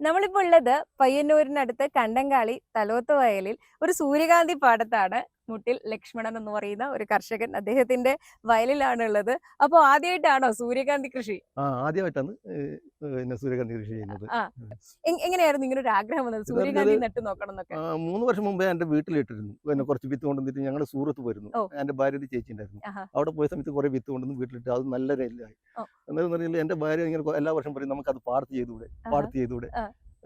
നമ്മളിപ്പോൾ ഉള്ളത് പയ്യന്നൂരിനടുത്ത് കണ്ടങ്കാളി തലോത്ത് വയലിൽ ഒരു സൂര്യകാന്തി പാടത്താണ്. മുട്ടിൽ ലക്ഷ്മണൻ എന്ന് പറയുന്ന ഒരു കർഷകൻ അദ്ദേഹത്തിന്റെ വയലിലാണ് ഉള്ളത് അപ്പോൾ ആദ്യമായിട്ടാണോ സൂര്യകാന്തി കൃഷി? ആ ആദ്യമായിട്ടാണ് പിന്നെ സൂര്യകാന്തി കൃഷി ചെയ്യുന്നത്. എങ്ങനെയായിരുന്നു ഇങ്ങനെ ഒരു ആഗ്രഹം വന്നത്? സൂര്യകാന്തി നട്ടു നോക്കണം എന്നൊക്കെ മൂന്ന് വർഷം മുമ്പേ എന്റെ വീട്ടിലിട്ടിരുന്നു. പിന്നെ കുറച്ച് വിത്ത് കൊണ്ടുവന്നിട്ട് ഞങ്ങൾ സൂറത്ത് പോയിരുന്നു. എന്റെ ഭാര്യ ഭാര്യയുടെ ചേച്ചി ഉണ്ടായിരുന്നു അവിടെ പോയ സമയത്ത് കുറെ വിത്ത് കൊണ്ടുവന്ന് വീട്ടിലിട്ട് അത് നല്ല രീതിയിലായി എന്നാലും പറഞ്ഞാൽ എന്റെ ഭാര്യ ഇങ്ങനെ എല്ലാ വർഷം പറയും നമുക്ക് അത് പാടത്ത് ചെയ്തുകൂടെ. പാടത്ത് ചെയ്തുകൂടെ.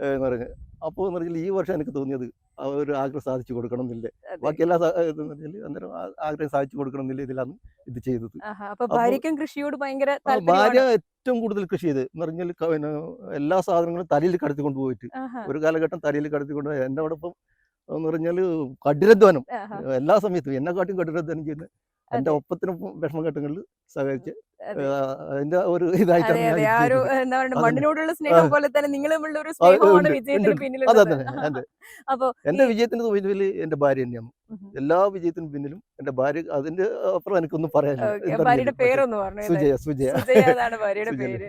എന്ന് പറഞ്ഞു. അപ്പോൾ എന്ന് പറഞ്ഞാൽ ഈ വർഷം എനിക്ക് തോന്നിയത് ഒരു ആഗ്രഹം സാധിച്ചു കൊടുക്കണം എന്നില്ല ബാക്കി എല്ലാ അന്നേരം ആഗ്രഹം സാധിച്ചു കൊടുക്കണം എന്നില്ല ഇതിലാണ് ഇത് ചെയ്തത്. കൃഷിയോട് ഭയങ്കര ഭാര്യ ഏറ്റവും കൂടുതൽ കൃഷി ചെയ്ത് എന്ന് പറഞ്ഞാൽ പിന്നെ എല്ലാ സാധനങ്ങളും തലയിൽ കടത്തി കൊണ്ടുപോയിട്ട് ഒരു കാലഘട്ടം തലയിൽ കടത്തി കൊണ്ടുപോയി എന്റെ അവിടെ ഇപ്പം എന്ന് പറഞ്ഞാൽ കഠിനാധ്വാനം. എല്ലാ സമയത്തും എന്നെക്കാട്ടും കഠിനാധ്വാനം ചെയ്യുന്ന എന്റെ ഒപ്പത്തിനൊപ്പം ഒപ്പത്തിനും വിഷമഘട്ടങ്ങളിൽ സഹകരിച്ച് അതിന്റെ ഒരു ഇതായിട്ടാണ് അതെ ഞാൻ അതെ. ഇത് ആ ഒരു ചെയ്തത്. എന്താ പറയുക മണ്ണിനോടുള്ള സ്നേഹം പോലെ തന്നെ നിങ്ങൾ തമ്മിലുള്ള ഒരു സ്നേഹമാണ് വിജയത്തിന് പിന്നിലുള്ളത്. അപ്പൊ എന്റെ വിജയത്തിന് പിന്നിൽ എന്റെ ഭാര്യ തന്നെയാണ്. എല്ലാ വിജയത്തിനും പിന്നിലും എന്റെ ഭാര്യ അതിന്റെ അപ്പുറം എനിക്കൊന്നും പറയാനില്ല. ഭാര്യയുടെ. പേരൊന്ന് പറഞ്ഞു സുജയ സുജയ. സുജയ ഭാര്യയുടെ പേര്.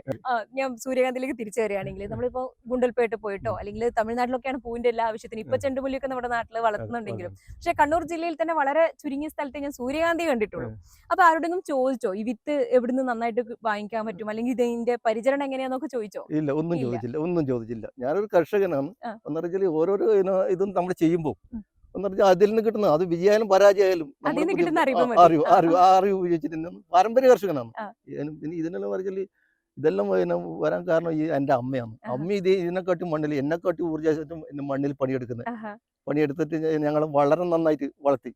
ഞാൻ സൂര്യകാന്തിലേക്ക് തിരിച്ചു വരികയാണെങ്കിൽ നമ്മളിപ്പോ ഗുണ്ടൽപേട്ട് പോയിട്ടോ അല്ലെങ്കിൽ തമിഴ്നാട്ടിലൊക്കെയാണ് പൂവിന്റെ എല്ലാ ആവശ്യത്തിനും ഇപ്പൊ ചെണ്ടുമുല്ലിയൊക്കെ നമ്മുടെ നാട്ടിൽ വളർത്തുന്നുണ്ടെങ്കിലും. പക്ഷെ കണ്ണൂർ ജില്ലയിൽ തന്നെ വളരെ ചുരുങ്ങിയ സ്ഥലത്ത് ഞാൻ സൂര്യകാന്തി കണ്ടിട്ടുള്ളൂ. അപ്പൊ ആരോടെങ്കിലും ചോദിച്ചോ ഈ വിത്ത് എവിടുന്ന് നന്നായിട്ട് വാങ്ങിക്കാൻ പറ്റും? അല്ലെങ്കിൽ ഇതിന്റെ പരിചരണം എങ്ങനെയാന്നൊക്കെ ചോദിച്ചോ? ഇല്ല ഒന്നും ചോദിച്ചില്ല ഒന്നും ചോദിച്ചില്ല. ഞാനൊരു കർഷകനാണ്. പറഞ്ഞാൽ ഓരോരോ ഇതും നമ്മൾ ചെയ്യുമ്പോൾ പറഞ്ഞാൽ അതിൽ നിന്ന് കിട്ടുന്ന അത് വിജയായാലും പരാജയമായാലും കിട്ടുന്ന അറിവ് അറിവ് ആ, അറിവ് ഉപയോഗിച്ചിട്ട് പാരമ്പര്യ കർഷകനാണ്. പിന്നെ ഇതിനെല്ലാം പറഞ്ഞാൽ ഇതെല്ലാം വരാൻ കാരണം ഈ എന്റെ അമ്മയാണ്. അമ്മ ഇത് ഇതിനെക്കാട്ടി മണ്ണിൽ എന്നെക്കാട്ടി ഊർജം മണ്ണിൽ പണിയെടുക്കുന്നത് പണിയെടുത്തിട്ട് ഞങ്ങൾ വളരെ നന്നായിട്ട് വളർത്തി.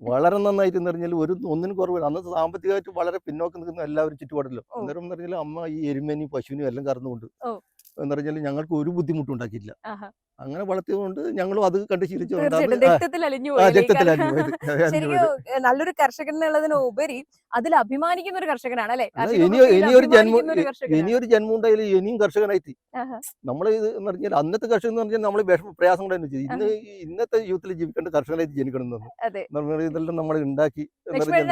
വളരെ നന്നായിട്ട് എന്ന് പറഞ്ഞാൽ ഒരു ഒന്നിനും കുറവില്ല അന്ന് സാമ്പത്തികമായിട്ട് വളരെ പിന്നോക്കം നിൽക്കുന്ന എല്ലാവരും ചുറ്റുപാടല്ലോ. അന്നേരം എന്ന് പറഞ്ഞാൽ അമ്മ ഈ എരുമേനെയും പശുവിനും എല്ലാം കറന്നുകൊണ്ട് ഓ. എന്ന് പറഞ്ഞാൽ ഞങ്ങൾക്ക് ഒരു ബുദ്ധിമുട്ടും ഉണ്ടാക്കിയില്ല അങ്ങനെ വളർത്തിയതുകൊണ്ട് ഞങ്ങളും അത് കണ്ട് ശീലിച്ചു നല്ലൊരു കർഷകൻ എന്നുള്ളതിന് ഉപരി അതിൽ അഭിമാനിക്കുന്ന ഒരു കർഷകനാണ് അല്ലെ? ഇനിയൊരു ജന്മം ഇനിയൊരു ജന്മം ഉണ്ടായാലും ഇനിയും കർഷകനായിട്ട് നമ്മൾ ഇത് എന്ന് പറഞ്ഞാൽ അന്നത്തെ കർഷകൻ എന്ന് പറഞ്ഞാൽ നമ്മൾ വിഷമ പ്രയാസം കൂടെ ഇന്ന് ഇന്നത്തെ യൂത്തിൽ ജീവിക്കേണ്ട കർഷകനായിട്ട് ജനിക്കണം എന്ന് ഇതെല്ലാം നമ്മൾ ഉണ്ടാക്കി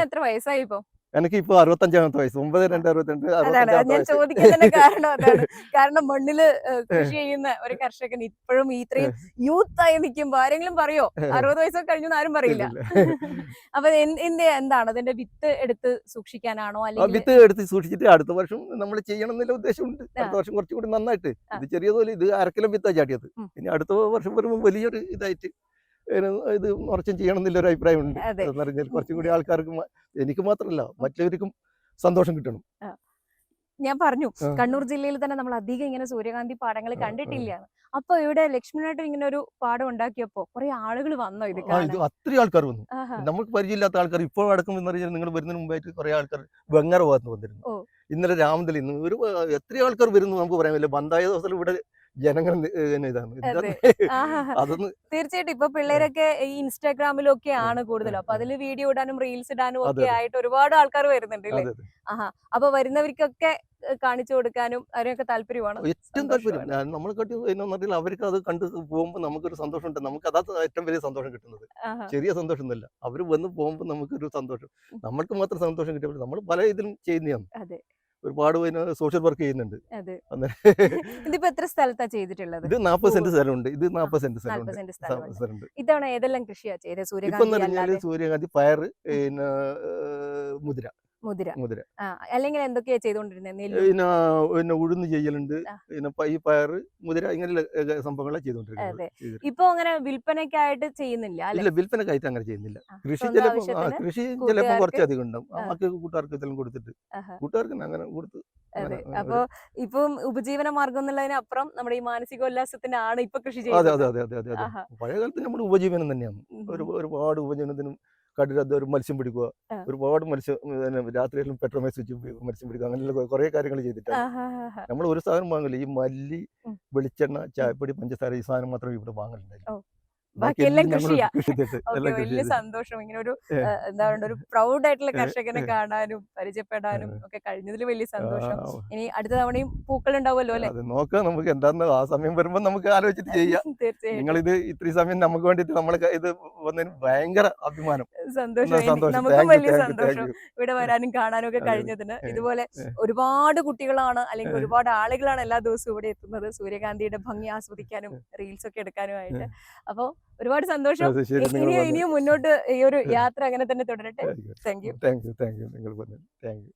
എത്ര വയസ്സായി ഇപ്പൊ? എനിക്ക് ഇപ്പൊ അറുപത്തഞ്ചാമത്തെ വയസ്സ്. ഒമ്പത് രണ്ട് അറുപത്തിരണ്ട് ഞാൻ തന്നെ കാരണം അതാണ്. കാരണം മണ്ണിൽ കൃഷി ചെയ്യുന്ന ഒരു കർഷകൻ ഇപ്പോഴും ഇത്രയും യൂത്ത് ആയി നിൽക്കുമ്പോ ആരെങ്കിലും പറയോ? അറുപത് വയസ്സൊക്കെ കഴിഞ്ഞു ആരും പറയില്ല. അപ്പൊ എന്റെ എന്ത് എന്താണ്? അതിന്റെ വിത്ത് എടുത്ത് സൂക്ഷിക്കാനാണോ അല്ലെങ്കിൽ വിത്ത് എടുത്ത് സൂക്ഷിച്ചിട്ട് അടുത്ത വർഷം നമ്മൾ ചെയ്യണം എന്നുള്ള ഉദ്ദേശമുണ്ട് അടുത്ത വർഷം കുറച്ചും കൂടി നന്നായിട്ട്. ഇത് ചെറിയതുപോലെ ഇത് അരക്കിലും വിത്താ ചാടിയത് ഉം. ഇനി അടുത്ത വർഷം വരുമ്പോൾ വലിയൊരു ഇതായിട്ട് ഇത് മറച്ചും ചെയ്യണം എന്നുള്ളൊരു അഭിപ്രായമുണ്ട്. എന്ന് പറഞ്ഞാൽ കുറച്ചും കൂടി ആൾക്കാർക്ക് എനിക്ക് മാത്രമല്ല മറ്റവർക്കും സന്തോഷം കിട്ടണം. ഞാൻ പറഞ്ഞു കണ്ണൂർ ജില്ലയിൽ തന്നെ നമ്മൾ അധികം ഇങ്ങനെ സൂര്യകാന്തി പാടങ്ങൾ. കണ്ടിട്ടില്ല. അപ്പൊ ഇവിടെ ലക്ഷ്മണനായിട്ട് ഇങ്ങനെ ഒരു പാടം ഉണ്ടാക്കിയപ്പോ കുറെ ആളുകൾ വന്നോ ഇത് അത്ര ഇത് അത്രയും ആൾക്കാർ വന്നു. നമുക്ക് പരിചയമില്ലാത്ത ആൾക്കാർ ഇപ്പോൾ അടക്കം എന്ന് പറഞ്ഞാൽ നിങ്ങൾ വരുന്നതിന് മുമ്പായിട്ട് കുറെ ആൾക്കാർ വെങ്ങറ ഭാഗത്ത് വന്നിരുന്നു. ഇന്നലെ രാമന്തലി ഇന്ന് ഒരു എത്ര ആൾക്കാർ വരുന്നു നമുക്ക് പറയാൻ പറ്റില്ല. ബന്ധായ ദിവസത്തിൽ ഇവിടെ ജനങ്ങൾ ഇതാണ്. അതെ. ഇതാണ് അതൊന്ന് തീർച്ചയായിട്ടും ഇപ്പൊ പിള്ളേരൊക്കെ ഈ ഇൻസ്റ്റാഗ്രാമിലും ഒക്കെ ആണ് കൂടുതലും. അപ്പൊ അതിൽ വീഡിയോ ഇടാനും റീൽസ് ഇടാനും ഒക്കെ ആയിട്ട് ഒരുപാട് ആൾക്കാർ വരുന്നുണ്ട് അല്ലേ അതെ അപ്പൊ വരുന്നവർക്കൊക്കെ കാണിച്ചു കൊടുക്കാനും അവരെയൊക്കെ താല്പര്യമാണ്. ഏറ്റവും താല്പര്യം നമ്മൾ എന്നറിയില്ല അവർക്ക് അത് കണ്ട് പോകുമ്പോൾ നമുക്കൊരു സന്തോഷമുണ്ട്. നമുക്ക് അതാ ഏറ്റവും വലിയ സന്തോഷം കിട്ടുന്നത്. ചെറിയ സന്തോഷം ഒന്നുമല്ല. അവർ വന്ന് പോകുമ്പോൾ നമുക്കൊരു സന്തോഷം. നമ്മൾക്ക് മാത്രം സന്തോഷം കിട്ടിയ നമ്മൾ പല ഇതിലും ചെയ്യുന്നതാണ്. അതെ. ഒരുപാട് സോഷ്യൽ വർക്ക് ചെയ്യുന്നുണ്ട്. ഇതിപ്പോ എത്ര സ്ഥലത്താ ചെയ്തിട്ടുള്ളത്? ഇത് നാൽപ്പത് സെന്റ് സ്ഥലമുണ്ട്. ഇത് നാൽപ്പത് സെന്റ് സ്ഥലമുണ്ട്. സ്ഥലമുണ്ട്. ഇത്തവണ ഏതെല്ലാം കൃഷിയാ ചെയ്തത് സൂര്യകാന്തി സൂര്യകാന്തി പയർ പിന്നെ മുതിര. മുതിര. മുതിര. അല്ലെങ്കിൽ എന്തൊക്കെയാ പിന്നെ പിന്നെ ഉഴുന്ന് ചെയ്യലുണ്ട്. പിന്നെ പ- പയർ മുതിര ഇങ്ങനെയുള്ള സംഭവങ്ങളെ സംഭവങ്ങളാണ് ചെയ്തുകൊണ്ടിരിക്കുന്നത് ഇപ്പൊ അങ്ങനെ വിൽപ്പനക്കായിട്ട് ചെയ്യുന്നില്ല അല്ലെ? ഇല്ല വിൽപ്പനക്കായിട്ട് അങ്ങനെ ചെയ്യുന്നില്ല. കൃഷി ചിലപ്പോ കൃഷി ചിലപ്പോ കുറച്ചധികം ഉണ്ടാവും. അമ്മയ്ക്ക് കൂട്ടുകാർക്ക് ഇതെല്ലാം കൊടുത്തിട്ട് കൂട്ടുകാർക്ക് അങ്ങനെ കൊടുത്ത് അതെ. അപ്പൊ ഇപ്പം ഉപജീവന മാർഗം എന്നുള്ളതിനപ്പുറം നമ്മുടെ ഈ മാനസികോല്ലാസത്തിന്റെ ആണ് ഇപ്പൊ കൃഷി അതെ അതെ ചെയ്യുന്നത്. അതെ അതെ അതെ അതെ പഴയ കാലത്ത് നമ്മുടെ ഉപജീവനം തന്നെയാണ്. ഒരു ഒരുപാട് ഉപജീവനത്തിനും കടലത് ഒരു മത്സ്യം പിടിക്കുക. ഒരുപാട് മത്സ്യം രാത്രിയിലും പെട്രോമൈസ് വെച്ച് മത്സ്യം പിടിക്കുക. അങ്ങനെയുള്ള കുറേ കാര്യങ്ങൾ ചെയ്തിട്ടാണ്. നമ്മൾ ഒരു സാധനം വാങ്ങില്ല ഈ മല്ലി വെളിച്ചെണ്ണ ചായപ്പൊടി പഞ്ചസാര ഈ സാധനം മാത്രമേ ഇവിടെ വാങ്ങലുണ്ടായിരുന്നു. ബാക്കി എല്ലാം കൃഷിയാ. വലിയ സന്തോഷം. ഇങ്ങനെ ഒരു എന്താ പറയുക ഒരു പ്രൗഡ് ആയിട്ടുള്ള കർഷകനെ കാണാനും പരിചയപ്പെടാനും ഒക്കെ കഴിഞ്ഞതിൽ വലിയ സന്തോഷം. ഇനി അടുത്ത തവണയും പൂക്കൾ ഉണ്ടാവുമല്ലോ അല്ലെ നോക്കാം നമുക്ക് എന്താന്ന് ആ സമയം വരുമ്പോ നമുക്ക് ആലോചിച്ചിട്ട് ചെയ്യാം. നിങ്ങൾ ഇത് ഇത്രയും സമയം നമുക്ക് വേണ്ടിട്ട് നമ്മൾ ഇത് വന്നതിന് ഭയങ്കര അഭിമാനം. സന്തോഷം. നമുക്കും വലിയ സന്തോഷം. ഇവിടെ വരാനും കാണാനും ഒക്കെ കഴിഞ്ഞതിന്. ഇതുപോലെ ഒരുപാട് കുട്ടികളാണ് അല്ലെങ്കിൽ ഒരുപാട് ആളുകളാണ് എല്ലാ ദിവസവും ഇവിടെ എത്തുന്നത്. സൂര്യകാന്തിയുടെ ഭംഗി ആസ്വദിക്കാനും റീൽസ് ഒക്കെ എടുക്കാനുമായിട്ട് അപ്പൊ ഒരുപാട് സന്തോഷം. ഇനിയും ഇനിയും മുന്നോട്ട് ഈ ഒരു യാത്ര അങ്ങനെ തന്നെ തുടരട്ടെ. Thank you. Thank you thank you. നിങ്ങൾ പറഞ്ഞു താങ്ക് യു.